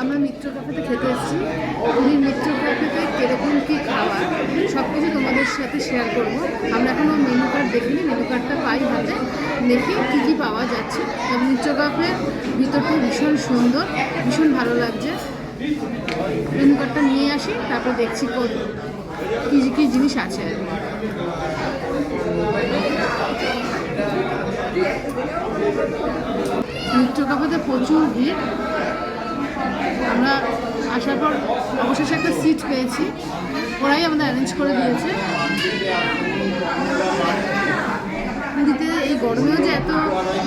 আমরা মিত্র ক্যাফেতে খেতে এসেছি। উনি মিত্র ক্যাফেতে কীরকম কী খাওয়া সব কিছু তোমাদের সাথে শেয়ার করব। আমরা এখনও মেনু কার্ড দেখিনি মেনু কার্ডটা পাই হাতে। দেখি কী কী পাওয়া যাচ্ছে। মিত্র ক্যাফে ভিতরটা ভীষণ সুন্দর, ভীষণ ভালো লাগছে। মেনু কার্ডটা নিয়ে আসি, তারপর দেখছি কী কী জিনিস আছে। আর কি। নৃত্য কাপড়ে প্রচুর ভিড়। আমরা আসার পর অবশেষে একটা সিট পেয়েছি। ওরাই আমাদের অ্যারেঞ্জ করে দিয়েছে। পুরীতে এই গরমেও যে এত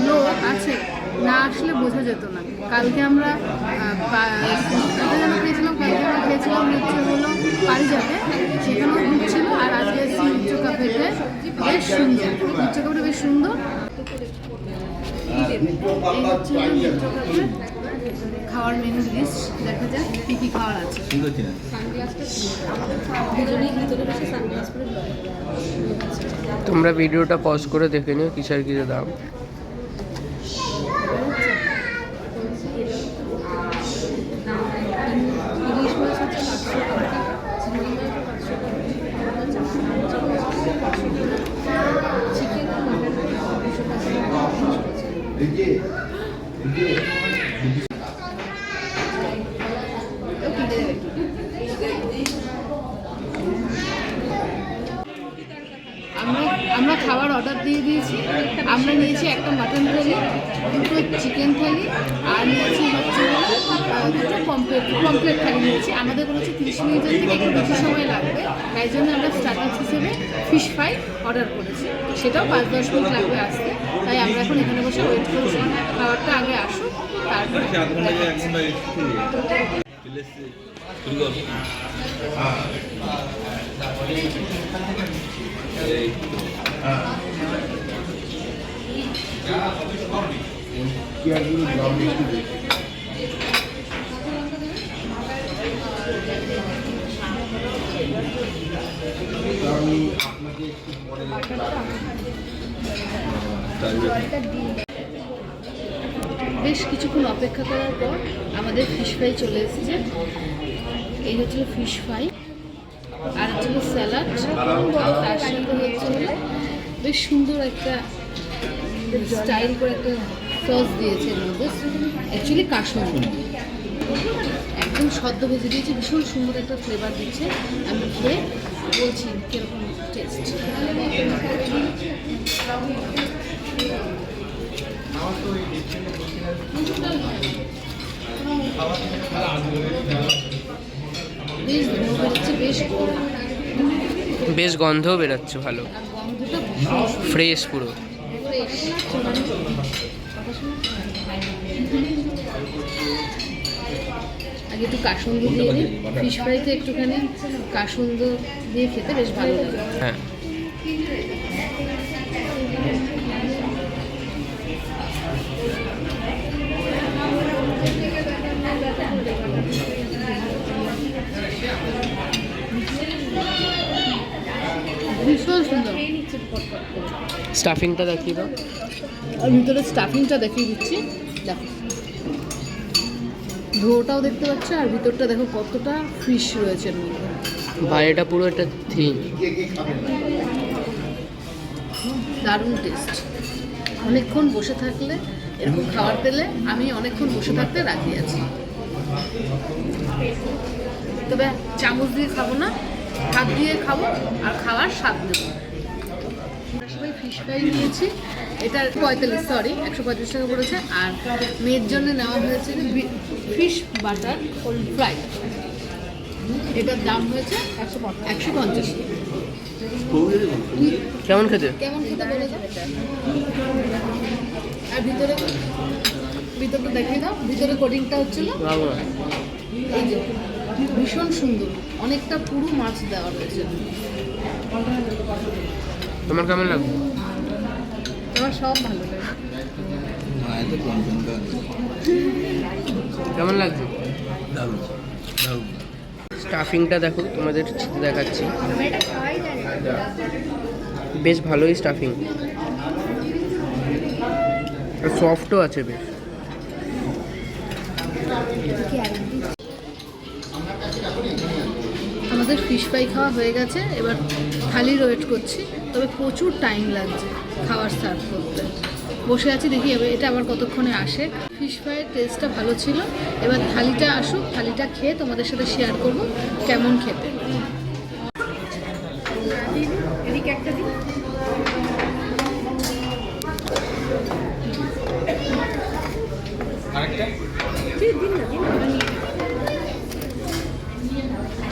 লোক আছে না আসলে বোঝা যেত না। কালকে আমরা খেয়েছিলাম কালকে আমরা খেয়েছিলাম হচ্ছে হলো পারিজাতে সেখানেও ভিড় ছিল আর আজকে এসেছি নৃত্য কাপেতে বেশ সুন্দর। নৃত্য কাপড়টা বেশ সুন্দর। এই হচ্ছে কাপড় খাওয়ার মেনু লিস্ট দেখা যাক কী কী খাওয়ার আছে তোমরা ভিডিওটা পজ করে দেখে নিও কিসের কিসের দাম ইলিশ মাছ হচ্ছে পাঁচশো টাকা চিংড়ি মাছ পাঁচশো টাকা চিকেন মাটন দুশো আমরা আমরা খাবার অর্ডার দিয়েছি আমরা নিয়েছি একটা মাটন থালি দুটো চিকেন থালি আর নিয়েছি হচ্ছে দুটো কমপ্লেট কমপ্লেট থালি নিয়েছি। আমাদের বলেছে তিরিশ মিনিটের থেকে একটু বেশি সময় লাগবে তাই জন্য আমরা স্টার্টার্স হিসেবে ফিশ ফ্রাই অর্ডার করেছি। সেটাও পাঁচ দশ মিনিট লাগবে আসতে তাই আমরা এখন এখানে বসে ওয়েট করছি। খাবারটা আগে আসুক তারপরে বেশ কিছুক্ষণ অপেক্ষা করার পর আমাদের ফিশ ফ্রাই চলে এসেছে। এই হচ্ছিল ফিশ ফ্রাই আর হচ্ছিল স্যালাড তার সাথে বেশ সুন্দর একটা স্টাইল করে একটা সস দিয়েছে এর মধ্যে অ্যাকচুয়ালি কাসন্দি একদম সদ্য ভেজে দিয়েছে ভীষণ সুন্দর একটা ফ্লেভার দিচ্ছে। আমি খেয়ে বলছি কীরকম টেস্ট বেশ গন্ধও বেরোচ্ছে ভালো। ফ্রেশ পুরো। আগে একটু কাসুন্দ দিয়ে দিই ফিশ ফ্রাইতে একটুখানি কাসুন্দ দিয়ে খেতে বেশ ভালো লাগে। হ্যাঁ। ভীষণ সুন্দর স্টাফিংটা দেখিয়ে দাও। আর ভিতরে স্টাফিংটা দেখিয়ে দিচ্ছি। দেখো। ধোটাও দেখতে পাচ্ছ আর ভিতরটা দেখো কতটা ফিশ রয়েছে এর মধ্যে। বাইরেটা পুরো একটা থিম দারুণ টেস্ট অনেকক্ষণ বসে থাকলে এরকম খাবার পেলে আমি অনেকক্ষণ বসে থাকতে রাজি আছি। তবে চামচ দিয়ে খাব না হাত দিয়ে খাব আর খাওয়ার স্বাদ আমরা সবাই ফিশ ফ্রাই নিয়েছি। এটা পঁয়তাল্লিশ সরি একশো পঁয়ত্রিশ টাকা পড়েছে। আর মেয়ের জন্য নেওয়া হয়েছে ফিশ বাটার ফ্রাই এটার দাম হয়েছে একশো পঞ্চাশ। কেমন খেতে? কেমন খেতে বলে আর ভিতরে ভিতরটা দেখিয়ে দাও। ভিতরে কোডিংটা হচ্ছিল এই যে। ভীষণ সুন্দর। অনেকটা পুরো মাছ দেওয়া রয়েছে। তোমার কেমন লাগবে আমার সব ভালো লাগে। কেমন লাগছে? স্টাফিংটা দেখো তোমাদের দেখাচ্ছি। বেশ ভালোই স্টাফিং। সফটও আছে বেশ। আমাদের ফিশ ফ্রাই খাওয়া হয়ে গেছে এবার থালির ওয়েট করছি। তবে প্রচুর টাইম লাগছে খাবার সার্ভ করতে। বসে আছি দেখি এবার এটা আবার কতক্ষণে আসে। ফিশ ফ্রাইয়ের টেস্টটা ভালো ছিল। এবার থালিটা আসুক থালিটা খেয়ে তোমাদের সাথে শেয়ার করব কেমন খেতে। একটা দিন না।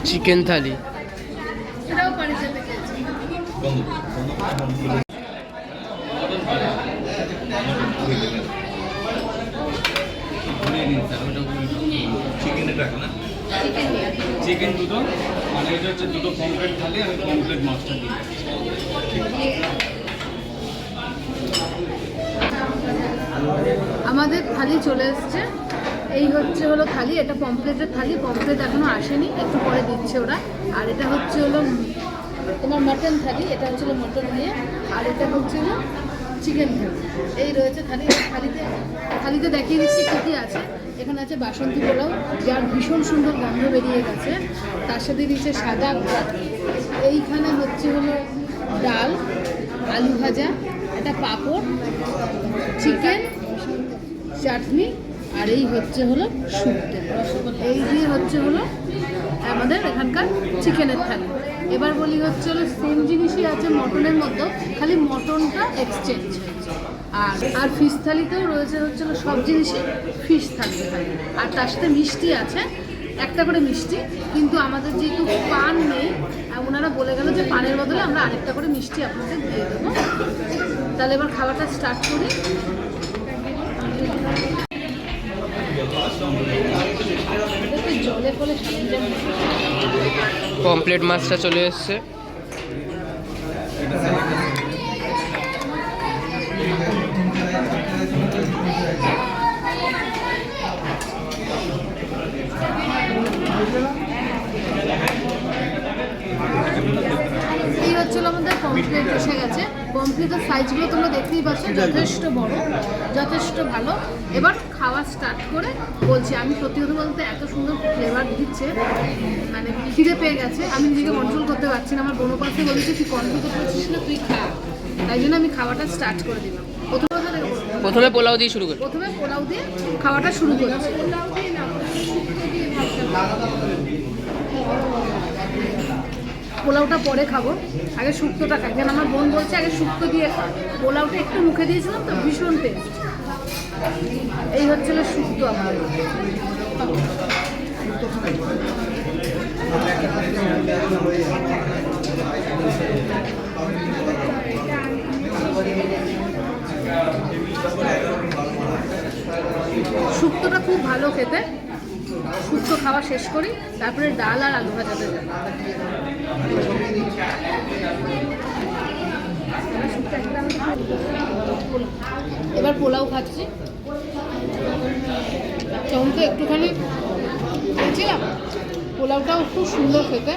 চিকেন থালি। আমাদের থালি চলে এসছে। এই হচ্ছে হলো থালি, এটা পমপ্লেটের থালি পমপ্লেট এখনও আসেনি, একটু পরে দিচ্ছে ওরা। আর এটা হচ্ছে হলো তোমার মটন থালি, এটা হচ্ছে মটন দিয়ে, আর এটা হচ্ছে হলো চিকেন থালি। এই রয়েছে থালি থালিতে থালিতে দেখিয়ে দিচ্ছি কী কী আছে। এখানে আছে বাসন্তী পোলাও, যার ভীষণ সুন্দর গন্ধ বেরিয়ে গেছে। তার সাথে দিচ্ছে সাদা ভাত। এইখানে হচ্ছে হলো ডাল, আলু ভাজা, একটা পাঁপড় চিকেন চাটনি আর এই হচ্ছে হলো শুক্তো। এই দিয়ে হচ্ছে হলো আমাদের এখানকার চিকেনের থালি। এবার বলি হচ্ছে হলো সেম জিনিসই আছে মটনের মতো খালি মটনটা এক্সচেঞ্জ হয়েছে। আর আর ফিশ থালিতেও রয়েছে হচ্ছে হলো সব জিনিসই ফিশ থাকবে। আর তার সাথে মিষ্টি আছে, একটা করে মিষ্টি, কিন্তু আমাদের যেহেতু পান নেই ওনারা বলে গেল যে পানের বদলে আমরা আরেকটা করে মিষ্টি আপনাদের দিয়ে দেবো। তাহলে এবার খাবারটা স্টার্ট করি। পমপ্লেট মাছটা চলে এসছে। এই হচ্ছিল আমাদের পমপ্লেট এসে গেছে। পমপ্লেটের সাইজগুলো তোমরা দেখতেই পাচ্ছ যথেষ্ট বড় যথেষ্ট ভালো। এবার খাওয়া স্টার্ট করে বলছি আমি সত্যি কথা বলতে এত সুন্দর ফ্লেভার দিচ্ছে মানে খিদে পেয়ে গেছে। আমি নিজেকে কন্ট্রোল করতে পারছি না আমার বোনো পাশে বলেছে তুই কন্ট্রোল করতে পারছিস না তুই খা। তাই জন্য আমি খাওয়াটা স্টার্ট করে দিলাম। প্রথম প্রথমে পোলাও দিয়ে শুরু করি। প্রথমে পোলাও দিয়ে খাওয়াটা শুরু করছি। পোলাওটা পরে খাব। আগে শুক্তোটা খাই। কেন, আমার বোন বলছে আগে শুক্তো দিয়ে খা। পোলাওটা একটু মুখে দিয়েছিলাম, তো ভীষণ টেস্ট এই হচ্ছে হলো শুক্তো আমার। শুক্তোটা খুব ভালো খেতে। শুক্তো খাওয়া শেষ করি, তারপরে ডাল আর আলু ভাজাতে যাব এবার পোলাও খাচ্ছি। তখন তো একটুখানি খেয়েছিলাম। পোলাওটাও খুব সুন্দর খেতে।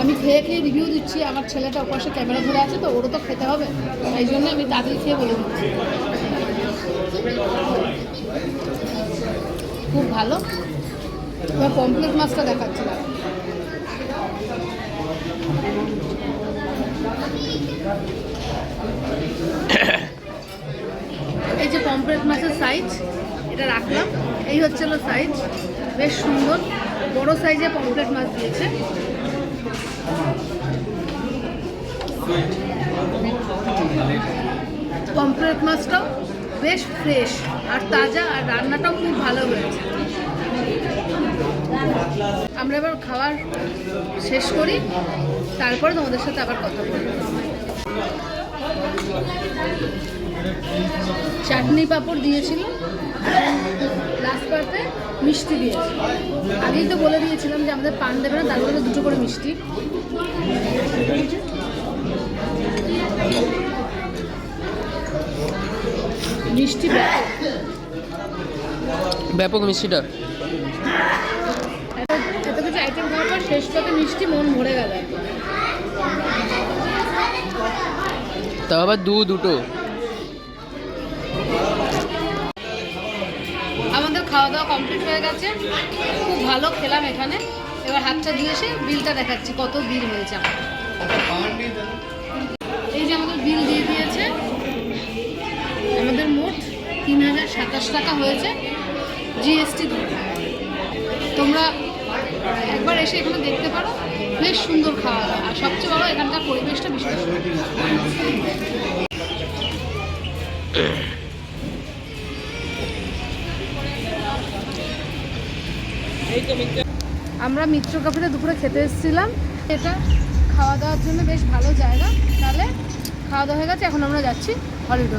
আমি খেয়ে খেয়ে রিভিউ দিচ্ছি, আমার ছেলেটা ওপাশে ক্যামেরা ধরে আছে তো, ওরও তো খেতে হবে। তাই জন্য আমি তাদের খেয়ে বলে খুব ভালো। এবার পমপ্লেট মাছটা দেখাচ্ছিলাম। এই যে পমপ্লেট মাছের সাইজ এটা রাখলাম। এই হচ্ছে হলো সাইজ বেশ সুন্দর। বড় সাইজে পমপ্লেট মাছ দিয়েছে। পমপ্লেট মাছটাও বেশ ফ্রেশ আর তাজা আর রান্নাটাও খুব ভালো হয়েছে। আমরা এবার খাওয়ার শেষ করি। তারপরে তোমাদের সাথে আবার কথা বলব। চাটনি পাঁপড় দিয়েছিল লাস্ট পার্টে মিষ্টি দিয়েছে আগেই তো বলে দিয়েছিলাম যে আমাদের পান দেবে না তার দুটো করে মিষ্টি। মিষ্টি ব্যাপক মিষ্টিটা এত কিছু আইটেম খাওয়ার পর শেষ পাতে মিষ্টি মন ভরে গেল। তাও আবার দু, দুটো। আমাদের খাওয়া দাওয়া কমপ্লিট হয়ে গেছে। খুব ভালো খেলাম এখানে। এবার হাতটা ধুয়ে এসে বিলটা দেখাচ্ছি, কত বিল হয়েছে এই যে আমাদের বিল দিয়ে দিয়েছে, আমাদের মোট তিন হাজার সাতাশ টাকা হয়েছে জিএসটি তোমরা একবার এসে এখানে দেখতে পারো, বেশ সুন্দর খাওয়া দাওয়া আর সবচেয়ে বড় এখানকার আমরা মিত্র কাফেতে দুপুরে খেতে এসেছিলাম। এটা খাওয়া দাওয়ার জন্য বেশ ভালো জায়গা। তাহলে খাওয়া দাওয়া হয়ে গেছে, এখন আমরা যাচ্ছি হলিডে